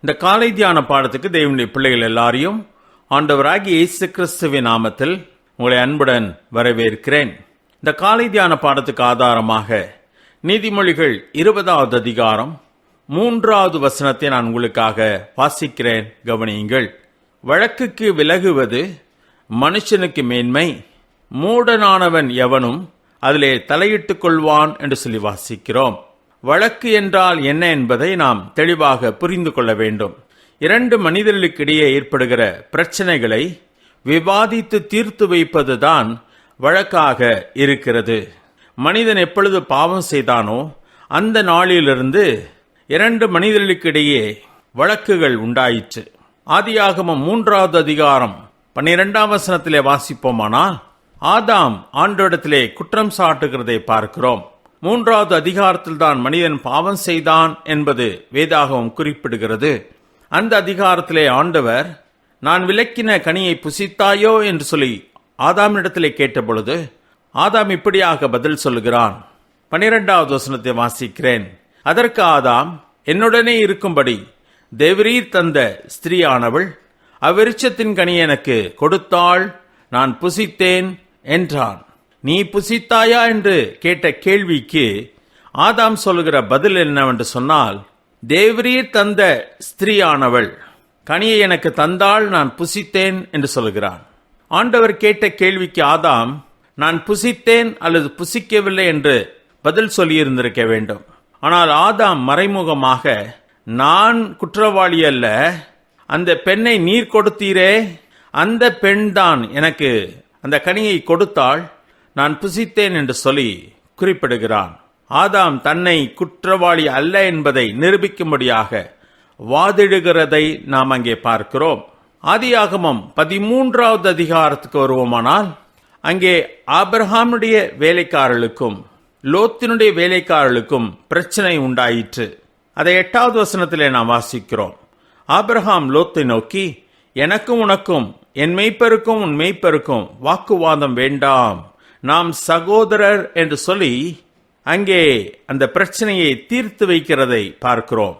இந்த காலை தியான பாடத்துக்கு தேவனுடைய பிள்ளைகள் எல்லாரையும் ஆண்டவராகி இயேசு கிறிஸ்துவின் நாமத்தில் உங்களை அன்புடன் வரவேற்கிறேன். இந்த காலை தியான பாடத்துக்கு ஆதாரமாக நீதிமொழிகள் இருபதாவது அதிகாரம் மூன்றாவது வசனத்தை நான் உங்களுக்காக வாசிக்கிறேன். கவனியுங்கள். வழக்குக்கு விலகுவது மனுஷனுக்கு மேன்மை மூடனானவன் எவனும் அதிலே தலையிட்டுக் கொள்வான் என்று சொல்லி வாசிக்கிறோம். வழக்கு என்றால் என்ன என்பதை நாம் தெளிவாக புரிந்து கொள்ள வேண்டும். இரண்டு மனிதர்களுக்கிடையே ஏற்படுகிற பிரச்சனைகளை விவாதித்து தீர்த்து வைப்பதுதான் வழக்காக இருக்கிறது. மனிதன் எப்பொழுது பாவம் செய்தானோ அந்த நாளிலிருந்து இரண்டு மனிதர்களுக்கிடையே வழக்குகள் உண்டாயிற்று. ஆதியாகமம் மூன்றாவது அதிகாரம் பன்னிரெண்டாம் வசனத்திலே வாசிப்போமானால் ஆதாம் ஆண்டோடத்திலே குற்றம் சாட்டுகிறதை பார்க்கிறோம். மூன்றாவது அதிகாரத்தில் தான் மனிதன் பாவம் செய்தான் என்பது வேதாகவும் குறிப்பிடுகிறது. அந்த அதிகாரத்திலே ஆண்டவர் நான் விலக்கின கனியை புசித்தாயோ? என்று சொல்லி ஆதாமிடத்திலே கேட்டபொழுது ஆதாம் இப்படியாக பதில் சொல்லுகிறான். பனிரெண்டாவது வசனத்தை வாசிக்கிறேன். அதற்கு ஆதாம் என்னுடனே இருக்கும்படி தேவரீர் தந்த ஸ்திரீயானவள் அவ்விருச்சத்தின் கனி எனக்கு கொடுத்தாள் நான் புசித்தேன் என்றான். நீ புசித்தாயா என்று கேட்ட கேள்விக்கு ஆதாம் சொல்லுகிற பதில் என்னவென்று சொன்னால் தேவரீர் தந்த ஸ்திரீயானவள் கனியை எனக்கு தந்தால் நான் புசித்தேன் என்று சொல்கிறான் ஆண்டவர் கேட்ட கேள்விக்கு ஆதாம் நான் புசித்தேன் அல்லது புசிக்கவில்லை என்று பதில் சொல்லியிருந்திருக்க வேண்டும். ஆனால் ஆதாம் மறைமுகமாக நான் குற்றவாளி அல்ல அந்த பெண்ணை நீர் கொடுத்தீரே அந்த பெண்தான் எனக்கு அந்த கனியை கொடுத்தாள் நான் புசித்தேன் என்று சொல்லி குறிப்பிடுகிறான். ஆதாம் தன்னை குற்றவாளி அல்ல என்பதை நிரூபிக்கும்படியாக வாதிடுகிறதை நாம் அங்கே பார்க்கிறோம். ஆதியாகமம் பதிமூன்றாவது அதிகாரத்துக்கு வருவோமானால் அங்கே ஆபிரஹாமுடைய வேலைக்காரர்களுக்கும் லோத்தினுடைய வேலைக்காரர்களுக்கும் பிரச்சனை உண்டாயிற்று. அதை எட்டாவது வசனத்திலே நாம் வாசிக்கிறோம். ஆபிரஹாம் லோத்தை நோக்கி எனக்கும் உனக்கும் என் மெய்ப்பருக்கும் உன் மெய்ப்பருக்கும் வாக்குவாதம் வேண்டாம். நாம் சகோதரர் என்று சொல்லி அங்கே அந்த பிரச்சனையை தீர்த்து வைக்கிறதை பார்க்கிறோம்.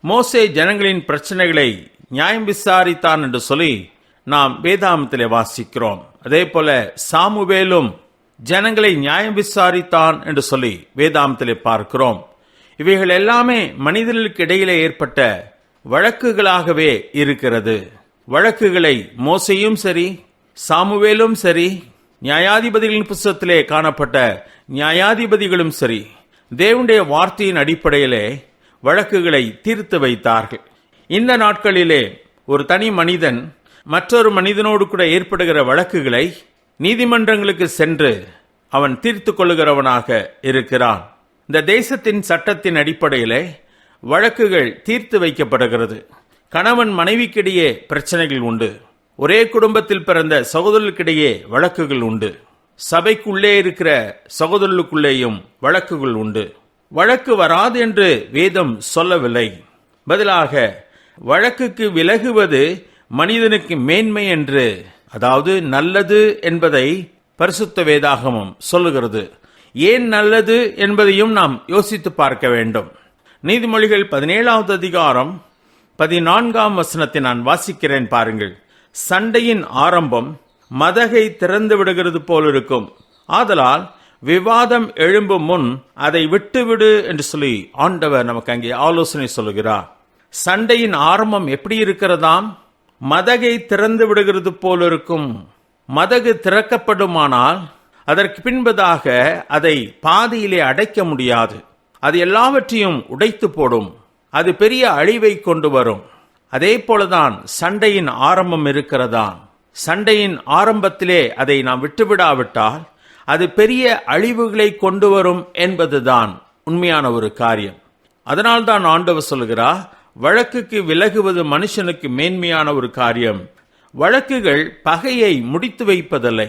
மோசே ஜனங்களின் பிரச்சனைகளை நியாயம் விசாரித்தான் என்று சொல்லி நாம் வேதாமத்திலே வாசிக்கிறோம். அதே போல சாமுவேலும் ஜனங்களை நியாயம் விசாரித்தான் என்று சொல்லி வேதாமத்திலே பார்க்கிறோம். இவைகள் எல்லாமே மனிதர்களுக்கு இடையிலே ஏற்பட்ட வழக்குகளாகவே இருக்கிறது. வழக்குகளை மோசையும் சரி சாமுவேலும் சரி நியாயாதிபதிகளின் புஸ்தகத்திலே காணப்பட்ட நியாயாதிபதிகளும் சரி தேவனுடைய வார்த்தையின் அடிப்படையிலே வழக்குகளை தீர்த்து வைத்தார்கள். இந்த நாட்களிலே ஒரு தனி மனிதன் மற்றொரு மனிதனோடு கூட ஏற்படுகிற வழக்குகளை நீதிமன்றங்களுக்கு சென்று அவன் தீர்த்து கொள்ளுகிறவனாக இருக்கிறான். இந்த தேசத்தின் சட்டத்தின் அடிப்படையிலே வழக்குகள் தீர்த்து வைக்கப்படுகிறது. கணவன் மனைவிக்கிடையே பிரச்சனைகள் உண்டு. ஒரே குடும்பத்தில் பிறந்த சகோதரர்களுக்கிடையே வழக்குகள் உண்டு. சபைக்குள்ளே இருக்கிற சகோதரர்களுக்குள்ளேயும் வழக்குகள் உண்டு. வழக்கு வராது என்று வேதம் சொல்லவில்லை. பதிலாக வழக்குக்கு விலகுவது மனிதனுக்கு மேன்மை என்று அதாவது நல்லது என்பதை பரிசுத்த வேதாகமம் சொல்லுகிறது. ஏன் நல்லது என்பதையும் நாம் யோசித்து பார்க்க வேண்டும். நீதிமொழிகள் பதினேழாவது அதிகாரம் பதினான்காம் வசனத்தை நான் வாசிக்கிறேன் பாருங்கள். சண்டையின் ஆரம்பம் மதகை திறந்து விடுகிறது போல் இருக்கும் ஆதலால் விவாதம் எழும்பும் முன் அதை விட்டுவிடு என்று சொல்லி ஆண்டவர் நமக்கு அங்கே ஆலோசனை சொல்லுகிறார் சண்டையின் ஆரம்பம் எப்படி இருக்கிறதாம்? மதகை திறந்து விடுகிறது போல் இருக்கும் மதகு திறக்கப்படுமானால் அதற்கு பின்பதாக அதை பாதியிலே அடைக்க முடியாது. அது எல்லாவற்றையும் உடைத்து போடும். அது பெரிய அழிவை கொண்டு வரும். அதே போலதான் சண்டையின் ஆரம்பம் இருக்கிறதா சண்டையின் ஆரம்பத்திலே அதை நாம் விட்டுவிடாவிட்டால் அது பெரிய அழிவுகளை கொண்டு வரும் என்பதுதான் உண்மையான ஒரு காரியம். அதனால்தான் ஆண்டவர் சொல்கிறார் வழக்குக்கு விலகுவது மனுஷனுக்கு மேன்மையான ஒரு காரியம். வழக்குகள் பகையை முடித்து வைப்பதில்லை.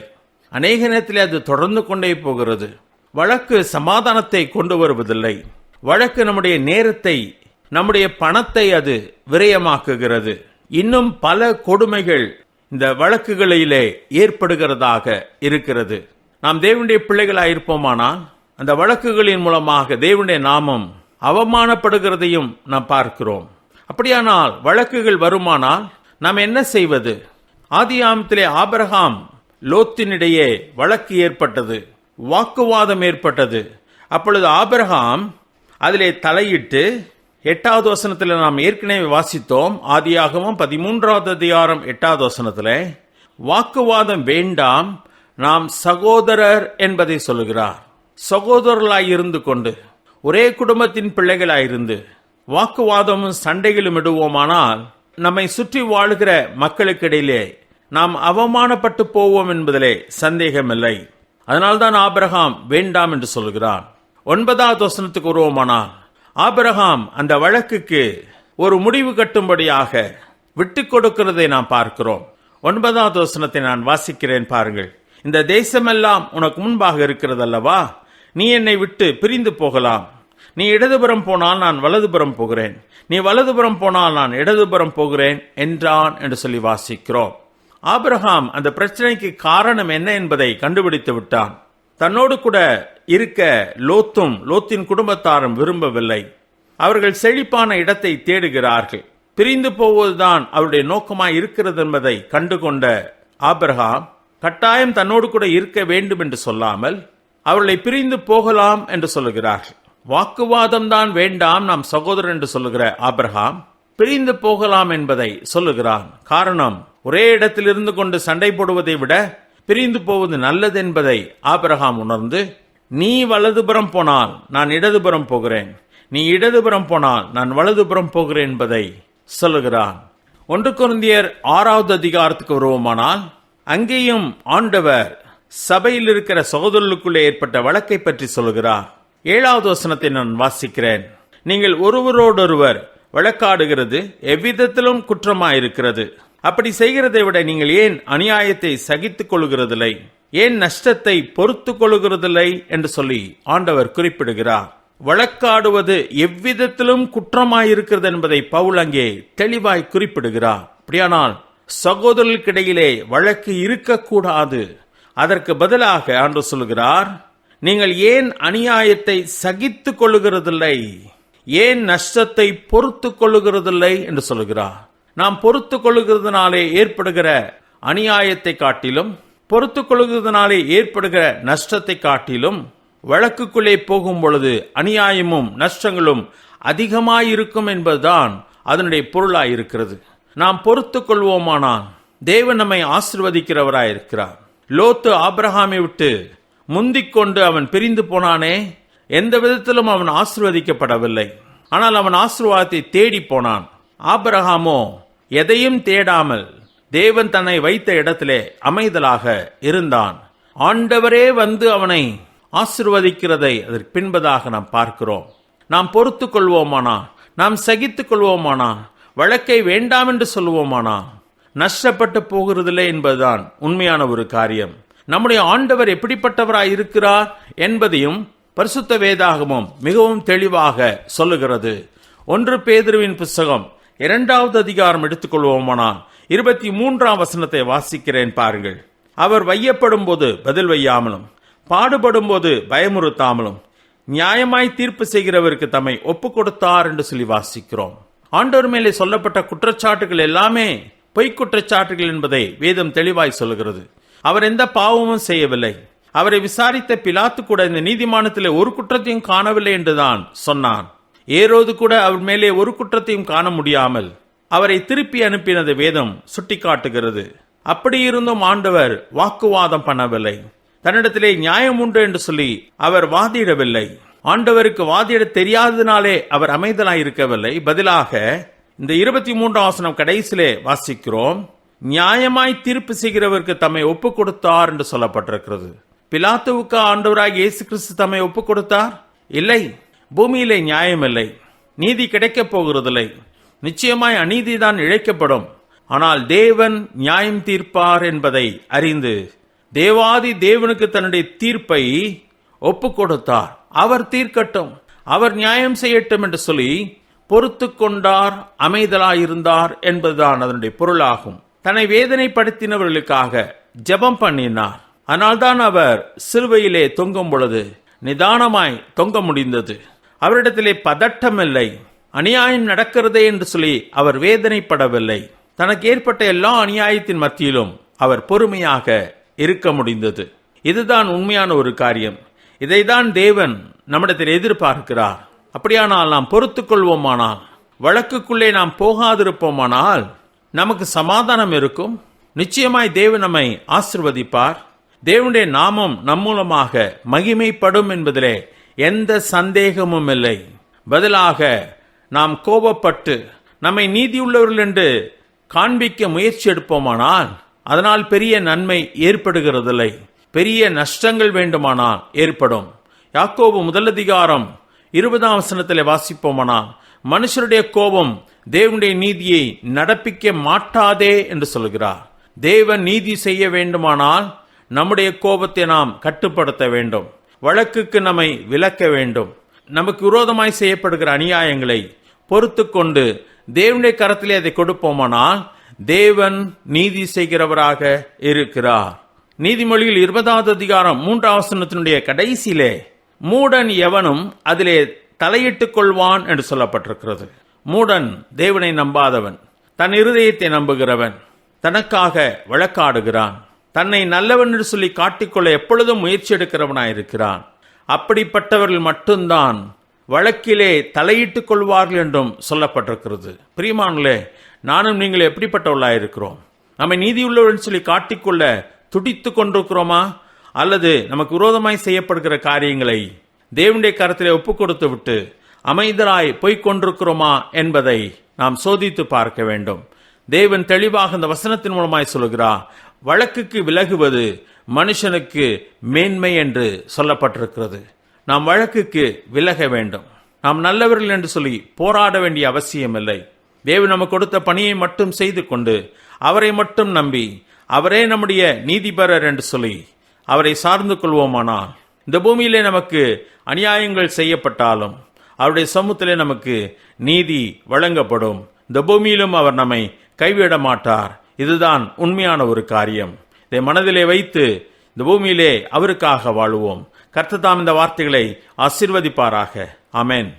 அநேக நேரத்தில் அது தொடர்ந்து கொண்டே போகிறது. வழக்கு சமாதானத்தை கொண்டு வருவதில்லை. வழக்கு நம்முடைய நேரத்தை நம்முடைய பணத்தை அது விரயமாக்குகிறது. இன்னும் பல கொடுமைகள் இந்த வழக்குகளிலே ஏற்படுகிறதாக இருக்கிறது. நாம் தேவனுடைய பிள்ளைகளாக இருப்போமானால் அந்த வழக்குகளின் மூலமாக தேவனுடைய நாமம் அவமானப்படுகிறதையும் நாம் பார்க்கிறோம். அப்படியானால் வழக்குகள் வருமானால் நாம் என்ன செய்வது? ஆதியாமத்திலே ஆபரகாம் லோத்தினிடையே வழக்கு ஏற்பட்டது வாக்குவாதம் ஏற்பட்டது. அப்பொழுது ஆபரகாம் அதிலே தலையிட்டு எட்டாவது வசனத்தில் நாம் ஏற்கனவே வாசித்தோம். ஆதியாகவும் பதிமூன்றாவது அதிகாரம் எட்டாவது வசனத்தில் வாக்குவாதம் வேண்டாம் நாம் சகோதரர் என்பதை சொல்லுகிறார். சகோதரர்களாய் இருந்து கொண்டு ஒரே குடும்பத்தின் பிள்ளைகளாயிருந்து வாக்குவாதமும் சண்டைகளும் இடுவோமானால் நம்மை சுற்றி வாழுகிற மக்களுக்கிடையிலே நாம் அவமானப்பட்டு போவோம் என்பதிலே சந்தேகமில்லை. அதனால்தான் ஆபிரகாம் வேண்டாம் என்று சொல்கிறான் ஒன்பதாவது வசனத்துக்கு வருவோமானால் ஆபிரகாம் அந்த வழக்குக்கு ஒரு முடிவு கட்டும்படியாக விட்டு கொடுக்கிறதை நாம் பார்க்கிறோம். ஒன்பதாவது வசனத்தை நான் வாசிக்கிறேன் பாருங்கள். இந்த தேசமெல்லாம் உனக்கு முன்பாக இருக்கிறது அல்லவா நீ என்னை விட்டு பிரிந்து போகலாம். நீ இடதுபுறம் போனால் நான் வலதுபுறம் போகிறேன். நீ வலதுபுறம் போனால் நான் இடதுபுறம் போகிறேன் என்றான் என்று சொல்லி வாசிக்கிறோம். ஆபிரகாம் அந்த பிரச்சனைக்கு காரணம் என்ன என்பதை கண்டுபிடித்து விட்டான். தன்னோடு கூட இருக்க லோத்தும் லோத்தின் குடும்பத்தாரும் விரும்பவில்லை. அவர்கள் செழிப்பான இடத்தை தேடுகிறார்கள். பிரிந்து போவதுதான் அவருடைய நோக்கமாய் இருக்கிறது என்பதை கண்டுகொண்ட ஆபர்ஹாம் கட்டாயம் தன்னோடு கூட இருக்க வேண்டும் என்று சொல்லாமல் அவர்களை பிரிந்து போகலாம் என்று சொல்லுகிறார்கள். வாக்குவாதம் தான் வேண்டாம் நாம் சகோதரர் என்று சொல்லுகிற ஆபர்ஹாம் பிரிந்து போகலாம் என்பதை சொல்லுகிறான். காரணம் ஒரே இடத்தில் இருந்து கொண்டு சண்டை போடுவதை விட பிரிந்து போவது நல்லது என்பதை ஆபிரகாம் உணர்ந்து நீ வலதுபுறம் போனால் நான் இடதுபுறம் போகிறேன். நீ இடதுபுறம் போனால் நான் வலதுபுறம் போகிறேன் என்பதை சொல்லுகிறான். ஒன்று குருந்தியர் ஆறாவது அதிகாரத்துக்கு வருவோமானால் அங்கேயும் ஆண்டவர் சபையில் இருக்கிற சகோதரர்களுக்குள்ளே ஏற்பட்ட வழக்கை பற்றி சொல்லுகிறார். ஏழாவது வசனத்தை நான் வாசிக்கிறேன். நீங்கள் ஒருவரோடொருவர் வழக்காடுகிறது எவ்விதத்திலும் குற்றமாயிருக்கிறது. அப்படி செய்கிறதை விட நீங்கள் ஏன் அநியாயத்தை சகித்துக் கொள்கிறதில்லை ஏன் நஷ்டத்தை பொறுத்து கொள்கிறதில்லை என்று சொல்லி ஆண்டவர் குறிப்பிடுகிறார். வழக்காடுவது எவ்விதத்திலும் குற்றமாயிருக்கிறது என்பதை பவுல் அங்கே தெளிவாய் குறிப்பிடுகிறார். அப்படியானால் சகோதரர்களுக்கிடையிலே வழக்கு இருக்கக்கூடாது. அதற்கு பதிலாக ஆண்டு சொல்கிறார் நீங்கள் ஏன் அநியாயத்தை சகித்துக் கொள்ளுகிறதில்லை? ஏன் நஷ்டத்தை பொறுத்து கொள்ளுகிறதில்லை? என்று சொல்கிறார் நாம் பொறுத்து கொள்ளுகிறதுனாலே ஏற்படுகிற அநியாயத்தை காட்டிலும் பொறுத்து கொள்ளுகிறதுனாலே ஏற்படுகிற நஷ்டத்தை காட்டிலும் வழக்குக்குள்ளே போகும் பொழுது அநியாயமும் நஷ்டங்களும் அதிகமாயிருக்கும் என்பதுதான் அதனுடைய பொருளாயிருக்கிறது. நாம் பொறுத்து கொள்வோமானால் தேவன் நம்மை ஆசிர்வதிக்கிறவராயிருக்கிறார். லோத்து ஆப்ரஹாமை விட்டு முந்திக்கொண்டு அவன் பிரிந்து போனானே எந்த விதத்திலும் அவன் ஆசிர்வதிக்கப்படவில்லை. ஆனால் அவன் ஆசிர்வாதத்தை தேடி போனான். ஆபிரகாமோ எதையும் தேடாமல் தேவன் தன்னை வைத்த இடத்திலே அமைதலாக இருந்தான். ஆண்டவரே வந்து அவனை ஆசிர்வதிக்கிறதை அதற்கு பின்பதாக நாம் பார்க்கிறோம். நாம் பொறுத்து கொள்வோமானா? நாம் சகித்துக் கொள்வோமானா? வழக்கை வேண்டாம் என்று சொல்லுவோமானா நஷ்டப்பட்டு போகிறதில்லை என்பதுதான் உண்மையான ஒரு காரியம். நம்முடைய ஆண்டவர் எப்படிப்பட்டவராய் இருக்கிறார் என்பதையும் பரிசுத்த வேதாகமும் மிகவும் தெளிவாக சொல்லுகிறது. ஒன்று பேதுருவின் புஸ்தகம் இரண்டாவது அதிகாரம் எடுத்துக்கொள்வோமானால் இருபத்தி மூன்றாம் வசனத்தை வாசிக்கிறேன் பாருங்கள். அவர் வையப்படும் போது பதில் வையாமலும் பாடுபடும் போது பயமுறுத்தாமலும் நியாயமாய் தீர்ப்பு செய்கிறவருக்கு தம்மை ஒப்பு கொடுத்தார் என்று சொல்லி வாசிக்கிறோம். ஆண்டோர் மேலே சொல்லப்பட்ட குற்றச்சாட்டுகள் எல்லாமே பொய்க் குற்றச்சாட்டுகள் என்பதை வேதம் தெளிவாய் சொல்லுகிறது. அவர் எந்த பாவமும் செய்யவில்லை. அவரை விசாரித்த பிலாத்து கூட இந்த நீதிமானத்தில் ஒரு குற்றத்தையும் காணவில்லை என்றுதான் சொன்னான். ஏரோது கூட அவர் மேலே ஒரு குற்றத்தையும் காண முடியாமல் அவரை திருப்பி அனுப்பினது வேதம் சுட்டிக்காட்டுகிறது. அப்படி இருந்தும் ஆண்டவர் வாக்குவாதம் பண்ணவில்லை. தன்னிடத்திலே நியாயம் உண்டு என்று சொல்லி அவர் வாதிடவில்லை. ஆண்டவருக்கு வாதிட தெரியாததினாலே அவர் அமைதலாயிருக்கவில்லை. பதிலாக இந்த இருபத்தி மூன்று ஆசனம் கடைசியிலே வாசிக்கிறோம் நியாயமாய் தீர்ப்பு செய்கிறவருக்கு தம்மை ஒப்பு கொடுத்தார் என்று சொல்லப்பட்டிருக்கிறது. பிலாத்துவுக்கு ஆண்டவராக இயேசு கிறிஸ்து தம்மை ஒப்பு கொடுத்தார் இல்லை. பூமியிலே நியாயம் இல்லை நீதி கிடைக்கப் போகிறதில்லை. நிச்சயமாய் அநீதிதான் இழைக்கப்படும். ஆனால் தேவன் நியாயம் தீர்ப்பார் என்பதை அறிந்து தேவாதி தேவனுக்கு தன்னுடைய தீர்ப்பை ஒப்பு கொடுத்தார். அவர் தீர்க்கட்டும். அவர் நியாயம் செய்யட்டும் என்று சொல்லி பொறுத்து கொண்டார் அமைதலாயிருந்தார் என்பதுதான் அதனுடைய பொருளாகும். தன்னை வேதனைப்படுத்தினவர்களுக்காக ஜெபம் பண்ணினார். அதனால்தான் அவர் சிலுவையிலே தொங்கும் பொழுது நிதானமாய் தொங்க முடிந்தது. அவரிடத்திலே பதட்டமில்லை. அநியாயம் நடக்கிறதே என்று சொல்லி அவர் வேதனைப்படவில்லை. தனக்கு ஏற்பட்ட எல்லா அநியாயத்தின் மத்தியிலும் அவர் பொறுமையாக இருக்க முடிந்தது. இதுதான் உண்மையான ஒரு காரியம். இதைதான் தேவன் நம்மிடத்தில் எதிர்பார்க்கிறார். அப்படியானால் நாம் பொறுத்து கொள்வோமானால் வழக்குக்குள்ளே நாம் போகாதிருப்போமானால் நமக்கு சமாதானம் இருக்கும். நிச்சயமாய் தேவன் நம்மை ஆசிர்வதிப்பார். தேவனுடைய நாமம் நம்மூலமாக மகிமைப்படும் என்பதிலே எந்த சந்தேகமும் இல்லை. பதிலாக நாம் கோபப்பட்டு நம்மை நீதியுள்ளவர்கள் என்று காண்பிக்க முயற்சி எடுப்போமானால் அதனால் பெரிய நன்மை ஏற்படுகிறதில்லை. பெரிய நஷ்டங்கள் வேண்டுமானால் ஏற்படும். யாக்கோபு முதலதிகாரம் இருபதாம் வசனத்தில் வாசிப்போமானால் மனுஷருடைய கோபம் தேவனுடைய நீதியை நடப்பிக்க மாட்டாதே என்று சொல்கிறார். தேவன் நீதி செய்ய வேண்டுமானால் நம்முடைய கோபத்தை நாம் கட்டுப்படுத்த வேண்டும். வழக்குக்கு நம்மை விலக்க வேண்டும். நமக்கு விரோதமாய் செய்யப்படுகிற அநியாயங்களை பொறுத்து கொண்டு தேவனுடைய கரத்திலே அதை கொடுப்போமானால் தேவன் நீதி செய்கிறவராக இருக்கிறார். நீதிமொழியில் இருபதாவது அதிகாரம் மூன்றாவசனத்தினுடைய கடைசியிலே மூடன் எவனும் அதிலே தலையிட்டுக் கொள்வான் என்று சொல்லப்பட்டிருக்கிறது. மூடன் தேவனை நம்பாதவன் தன் இருதயத்தை நம்புகிறவன் தனக்காக வழக்காடுகிறான். தன்னை நல்லவன் என்று சொல்லி காட்டிக்கொள்ள எப்பொழுதும் முயற்சி எடுக்கிறவனாயிருக்கிறான் அப்படிப்பட்டவர்கள் மட்டும்தான் வழக்கிலே தலையிட்டுக் கொள்வார்கள் என்றும் சொல்லப்பட்டிருக்கிறது. பிரியமானே நானும் நீங்கள் எப்படிப்பட்டவர்களாயிருக்கிறோம்? நம்மை நீதியுள்ளவர்கள் சொல்லி காட்டிக்கொள்ள துடித்து கொண்டிருக்கிறோமா? அல்லது நமக்கு விரோதமாய் செய்யப்படுகிற காரியங்களை தேவனுடைய கரத்திலே ஒப்புக் கொடுத்து விட்டு அமைதராய் கொண்டிருக்கிறோமா என்பதை நாம் சோதித்து பார்க்க வேண்டும். தேவன் தெளிவாக இந்த வசனத்தின் மூலமாய் சொல்கிறார் வழக்குக்கு விலகுவது மனுஷனுக்கு மேன்மை என்று சொல்லப்பட்டிருக்கிறது. நாம் வழக்குக்கு விலக வேண்டும். நாம் நல்லவர்கள் என்று சொல்லி போராட வேண்டிய அவசியமில்லை தேவ நமக்கு கொடுத்த பணியை மட்டும் செய்து கொண்டு அவரை மட்டும் நம்பி அவரே நம்முடைய நீதிபரர் என்று சொல்லி அவரை சார்ந்து கொள்வோமானால் இந்த பூமியிலே நமக்கு அநியாயங்கள் செய்யப்பட்டாலும் அவருடைய சமூகத்திலே நமக்கு நீதி வழங்கப்படும். இந்த பூமியிலும் அவர் நம்மை கைவிட மாட்டார். இதுதான் உண்மையான ஒரு காரியம். இதை மனதிலே வைத்து இந்த பூமியிலே அவருக்காக வாழுவோம். கர்த்ததாம் இந்த வார்த்தைகளை ஆசிர்வதிப்பாராக. அமேன்